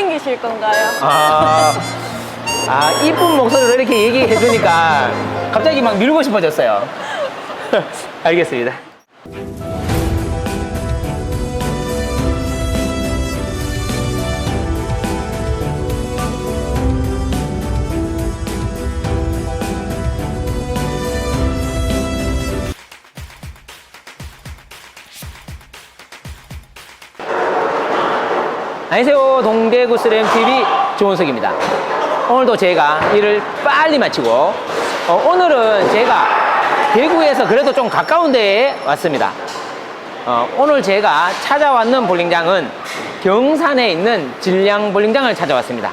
땡기실 건가요? 아, 아, 이쁜 목소리로 이렇게 얘기해 주니까 갑자기 막 밀고 싶어졌어요. 알겠습니다. 안녕하세요. 동대구 스램 TV 조은석입니다. 오늘도 제가 일을 빨리 마치고 어, 오늘은 제가 대구에서 그래도 좀 가까운 데에 왔습니다. 어, 오늘 제가 찾아왔는 볼링장은 경산에 있는 질량 볼링장을 찾아왔습니다.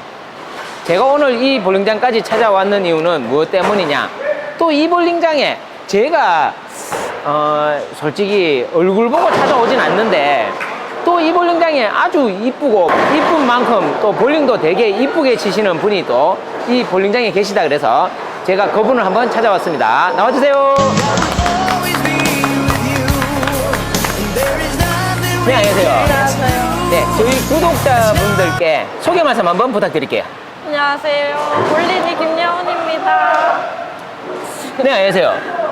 제가 오늘 이 볼링장까지 찾아왔는 이유는 무엇 때문이냐? 또 이 볼링장에 제가 어, 솔직히 얼굴 보고 찾아오진 않는데 또 이 볼링장에 아주 이쁘고 이쁜 만큼 또 볼링도 되게 이쁘게 치시는 분이 또 이 볼링장에 계시다 그래서 제가 그분을 한번 찾아왔습니다. 나와주세요. 네, 안녕하세요. 네, 저희 구독자분들께 소개 말씀 한번 부탁드릴게요. 안녕하세요. 볼리니 김예원입니다. 네, 안녕하세요.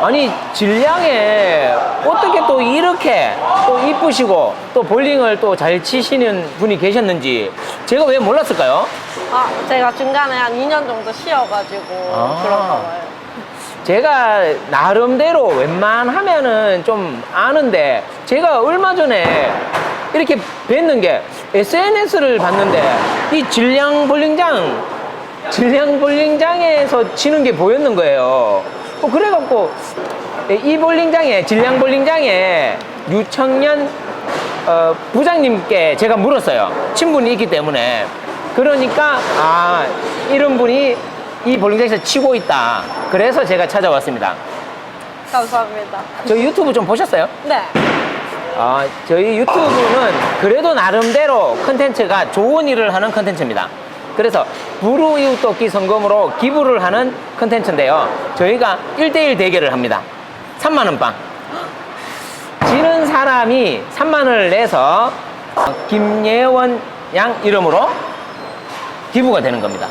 아니, 질량에 어떻게 또 이렇게 또 이쁘시고 또 볼링을 또 잘 치시는 분이 계셨는지 제가 왜 몰랐을까요? 아, 제가 중간에 한 2년 정도 쉬어가지고 아. 그런가 봐요. 제가 나름대로 웬만하면은 좀 아는데 제가 얼마 전에 이렇게 뵀는 게 SNS를 봤는데 이 질량 볼링장 질량 볼링장에서 치는 게 보였는 거예요. 어, 그래갖고 이 볼링장에 질량 볼링장에 유청년 어, 부장님께 제가 물었어요. 친분이 있기 때문에. 그러니까 아 이런 분이 이 볼링장에서 치고 있다. 그래서 제가 찾아왔습니다. 감사합니다. 저희 유튜브 좀 보셨어요? 네. 아, 저희 유튜브는 그래도 나름대로 컨텐츠가 좋은 일을 하는 컨텐츠입니다. 그래서 불우이웃 돕기 성금으로 기부를 하는 컨텐츠인데요. 저희가 1대1 대결을 합니다. 3만원 빵. 지는 사람이 3만원을 내서 김예원 양 이름으로 기부가 되는 겁니다.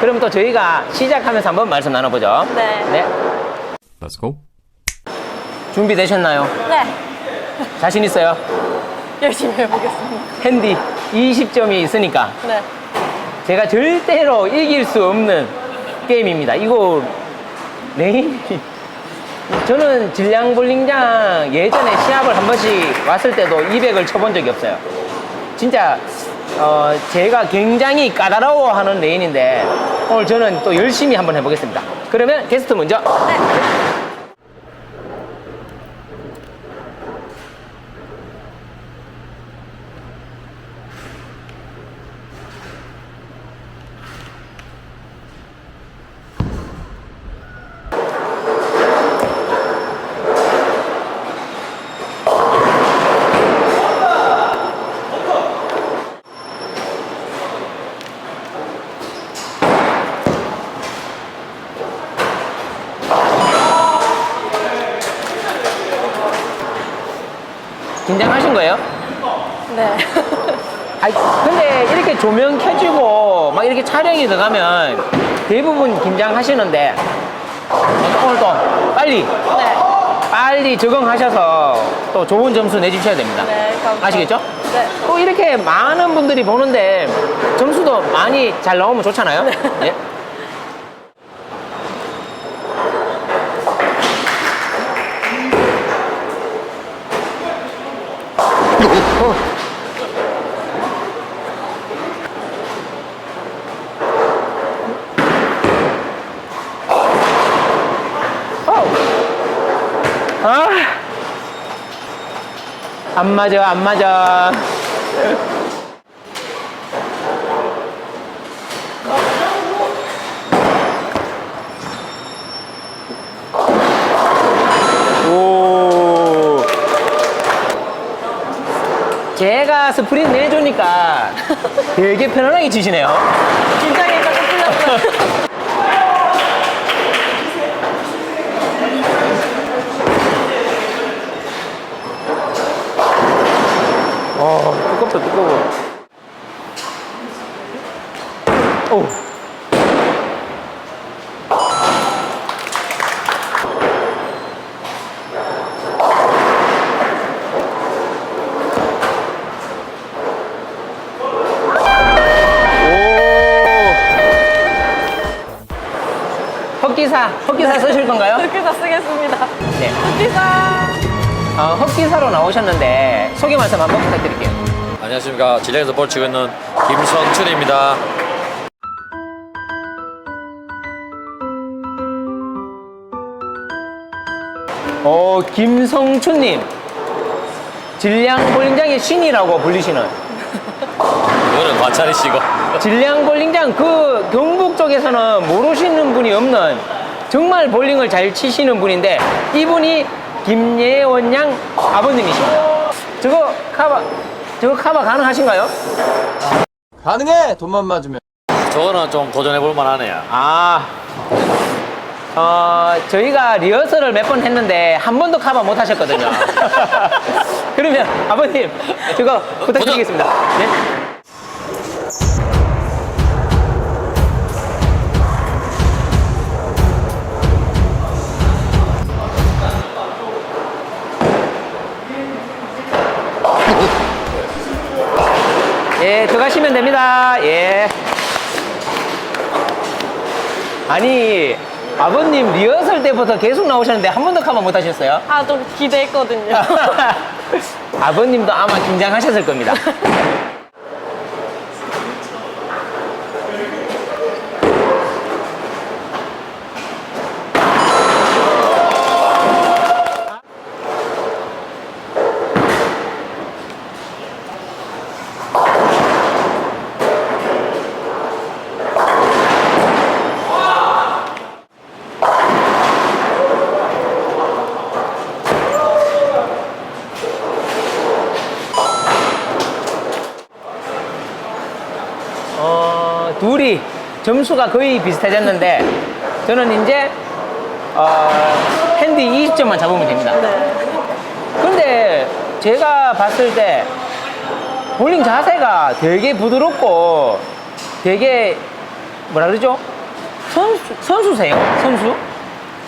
그럼 또 저희가 시작하면서 한번 말씀 나눠보죠. 네. 네. Let's go. 준비되셨나요? 네. 자신 있어요? 열심히 해보겠습니다. 핸디 20점이 있으니까 네. 제가 절대로 이길 수 없는 게임입니다. 이거 레인 저는 질량 볼링장 예전에 시합을 한 번씩 왔을 때도 200을 쳐본 적이 없어요. 진짜 어, 제가 굉장히 까다로워하는 레인인데 오늘 저는 또 열심히 한번 해보겠습니다. 그러면 게스트 먼저 긴장하신 거예요? 네. 아니, 근데 이렇게 조명 켜지고 막 이렇게 촬영이 들어가면 대부분 긴장하시는데 오늘 또 빨리 네. 빨리 적응하셔서 또 좋은 점수 내주셔야 됩니다. 네. 감사합니다. 아시겠죠? 네. 또 이렇게 많은 분들이 보는데 점수도 많이 잘 나오면 좋잖아요. 네. 아, 안 맞아, 안 맞아. 오. 제가 스프린 내주니까 되게 편안하게 치시네요. 긴장해서. 어, 두껍다, 오. 오. 헛기사, 헛기사 쓰실 건가요? 흑기사 쓰겠습니다. 네. 흑기사. 어, 헛기사로 나오셨는데 소개 말씀 한번 부탁드릴게요. 안녕하십니까. 진양에서 볼 치고 있는 김성춘입니다. 어, 김성춘님. 질량 볼링장의 신이라고 불리시는 이거는 과찬이시고. 질량 볼링장 그 경북 쪽에서는 모르시는 분이 없는 정말 볼링을 잘 치시는 분인데 이분이 김예원 양 아버님이십니다. 저거 카바 저거 카바 가능하신가요? 가능해 돈만 맞으면 저거는 좀 도전해볼 만하네요. 아, 어, 저희가 리허설을 몇 번 했는데 한 번도 커버 못 하셨거든요. 그러면 아버님, 저거 부탁드리겠습니다. 네? 됩니다. 예. 아니 아버님 리허설 때부터 계속 나오셨는데 한 번도 커버 못 하셨어요? 아, 좀 기대했거든요. 아버님도 아마 긴장하셨을 겁니다. 어, 둘이 점수가 거의 비슷해졌는데 저는 이제 어, 핸디 20점만 잡으면 됩니다. 네. 근데 제가 봤을 때 볼링 자세가 되게 부드럽고 되게 뭐라 그러죠? 선수, 선수세요? 선수?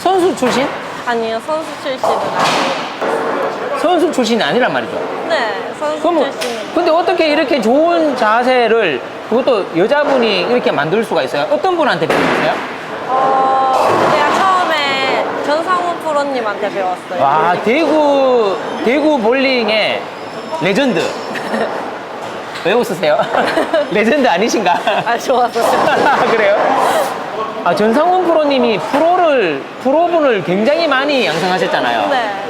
선수 출신? 아니요, 선수 출신은 아니에요. 선수 출신이 아니란 말이죠. 네, 선수 그러면 출신은. 근데 어떻게 이렇게 좋은 자세를 그것도 여자분이 이렇게 만들 수가 있어요? 어떤 분한테 배우셨어요? 어, 제가 처음에 전상훈 프로님한테 배웠어요. 와 대구 대구 볼링의 레전드 왜 웃으세요? 레전드 아니신가? 아, 좋았어요. 그래요? 아 전상훈 프로님이 프로를 프로분을 굉장히 많이 양성하셨잖아요. 네.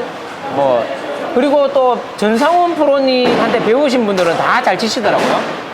뭐 그리고 또 전상훈 프로님한테 배우신 분들은 다 잘 치시더라고요.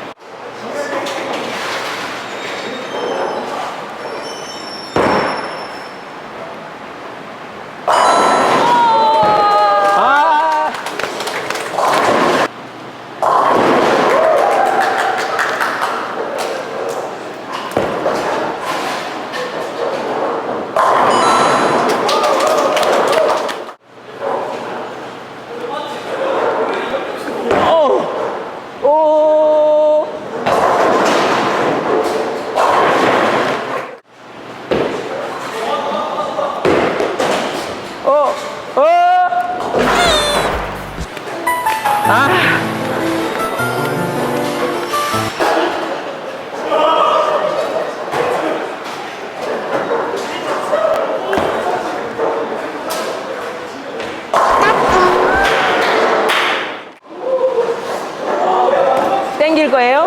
거예요?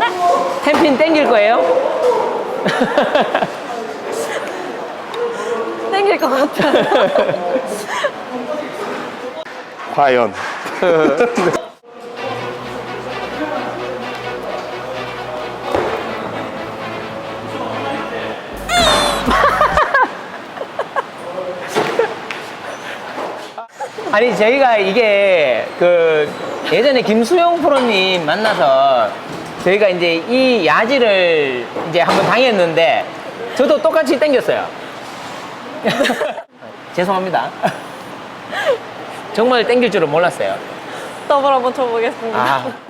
네. 템핀 땡길 거예요? 땡길 것 같아요. 과연 아니 저희가 이게 그 예전에 김수영 프로님 만나서 저희가 이제 이 야지를 이제 한번 당했는데 저도 똑같이 땡겼어요. 죄송합니다. 정말 땡길 줄은 몰랐어요. 더블 한번 쳐보겠습니다. 아.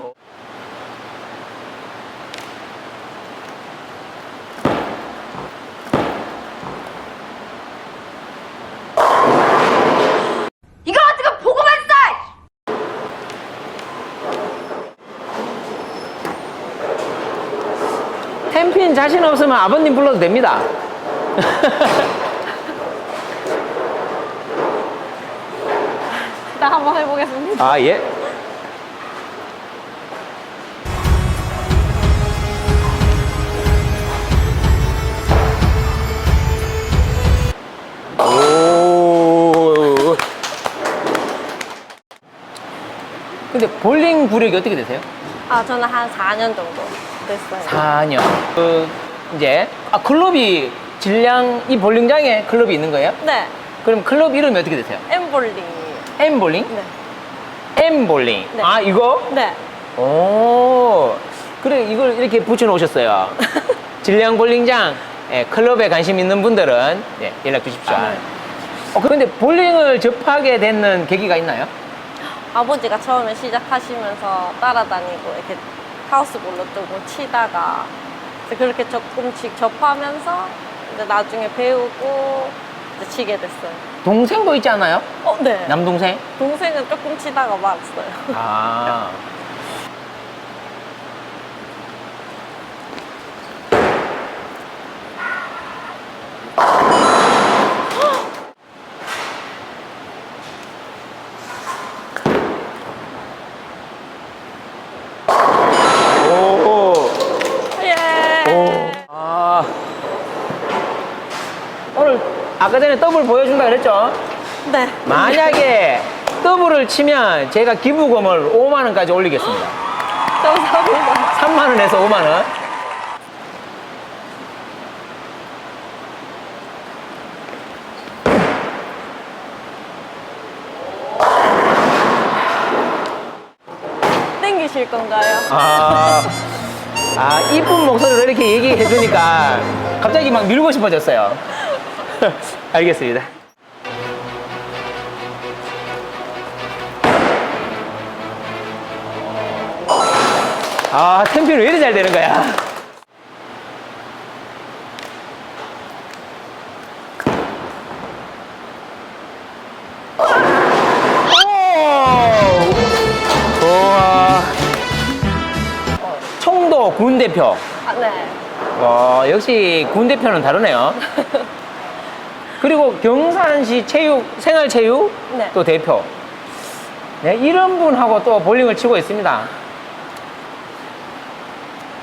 햄핀 자신 없으면 아버님 불러도 됩니다. 일단 한번 해보겠습니다. 아, 예. 오. 근데 볼링 구력이 어떻게 되세요? 아, 저는 한 4년 정도 됐어요. 4년. 그, 이제, 아, 클럽이, 질량, 이 볼링장에 클럽이 있는 거예요? 네, 그럼 클럽 이름이 어떻게 되세요? 엠볼링이에요. M볼링? 네. M볼링. 네. 아, 이거? 네. 오, 그래, 이걸 이렇게 붙여 놓으셨어요. 질량 볼링장, 예, 클럽에 관심 있는 분들은 예, 연락 주십시오. 아, 네. 어, 그런데 볼링을 접하게 되는 계기가 있나요? 아버지가 처음에 시작하시면서 따라다니고 이렇게 하우스 볼로 뜨고 치다가 이제 그렇게 조금씩 접하면서 이제 나중에 배우고 이제 치게 됐어요. 동생도 있지 않아요? 어, 네. 남동생? 동생은 조금 치다가 말았어요. 아. 오. 예. 아. 오늘 아까 전에 더블 보여준다 그랬죠? 네. 만약에 더블을 치면 제가 기부금을 5만 원까지 올리겠습니다. 감사합니다. 3만 원에서 5만 원. 땡기실 건가요? 아, 아 이쁜 목소리로 이렇게 얘기해 주니까 갑자기 막 밀고 싶어졌어요. 알겠습니다. 아, 템피는 왜 이리 잘 되는 거야? 오! 청도 군 대표. 아, 네. 와, 역시 군 대표는 다르네요. 그리고 경산시 체육, 생활체육 네. 또 대표. 네, 이런 분하고 또 볼링을 치고 있습니다.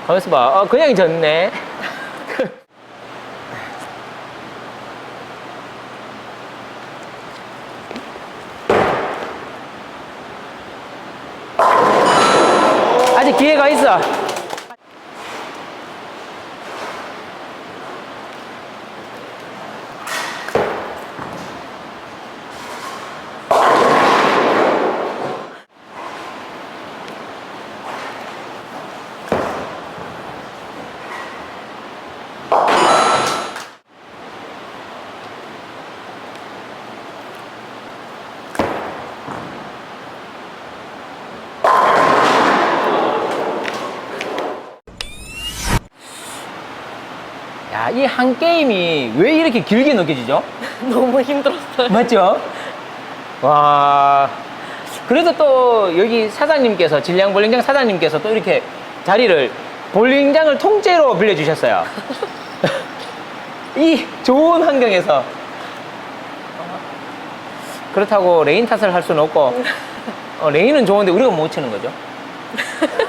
가만있어 봐. 어, 그냥 졌네. 아직 기회가 있어. 이 한 게임이 왜 이렇게 길게 느껴지죠? 너무 힘들었어요. 맞죠? 와. 그래도 또 여기 사장님께서, 질량 볼링장 사장님께서 또 이렇게 자리를 볼링장을 통째로 빌려주셨어요. 이 좋은 환경에서. 그렇다고 레인 탓을 할 수는 없고, 어, 레인은 좋은데 우리가 못 치는 거죠.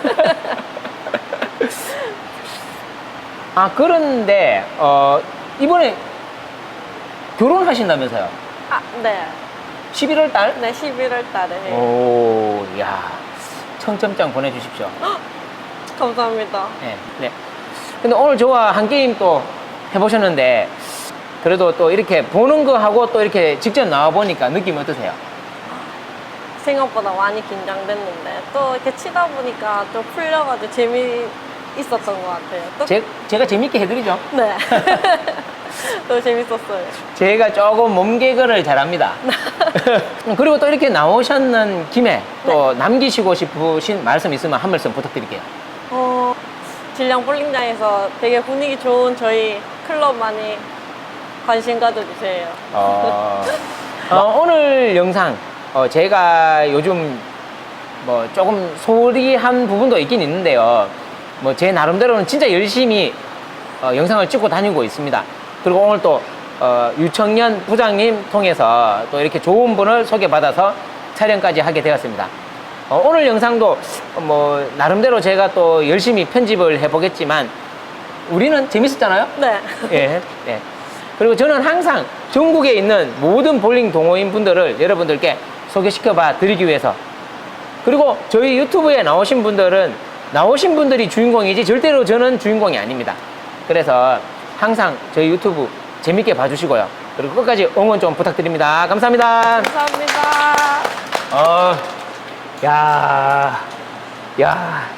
아, 그런데, 어, 이번에 결혼하신다면서요? 아, 네. 11월 달? 네, 11월 달에. 어. 오, 야. 청점장 보내 주십시오. 감사합니다. 네, 네. 근데 오늘 저와 한 게임 또 해 보셨는데, 그래도 또 이렇게 보는 거 하고 또 이렇게 직접 나와 보니까 느낌 어떠세요? 생각보다 많이 긴장됐는데 또 이렇게 치다 보니까 좀 풀려가지고 재미 있었던 것 같아요. 또, 제, 제가 재밌게 해드리죠. 네. 너무 재밌었어요. 제가 조금 몸개그를 잘합니다. 그리고 또 이렇게 나오셨는 김에 또 남기시고 싶으신 말씀 있으면 한 말씀 부탁드릴게요. 어, 질량 볼링장에서 되게 분위기 좋은 저희 클럽 많이 관심 가져주세요. 어, 어, 오늘 영상 어, 제가 요즘 뭐 조금 소리한 부분도 있긴 있는데요. 뭐 제 나름대로는 진짜 열심히 어, 영상을 찍고 다니고 있습니다. 그리고 오늘 또 어, 유청년 부장님 통해서 또 이렇게 좋은 분을 소개받아서 촬영까지 하게 되었습니다. 어, 오늘 영상도 뭐 나름대로 제가 또 열심히 편집을 해보겠지만 우리는 재밌었잖아요. 네. 예, 예. 그리고 저는 항상 전국에 있는 모든 볼링 동호인 분들을 여러분들께 소개시켜 드리기 위해서 그리고 저희 유튜브에 나오신 분들은 나오신 분들이 주인공이지 절대로 저는 주인공이 아닙니다. 그래서 항상 저희 유튜브 재밌게 봐주시고요. 그리고 끝까지 응원 좀 부탁드립니다. 감사합니다. 감사합니다. 어, 야, 야,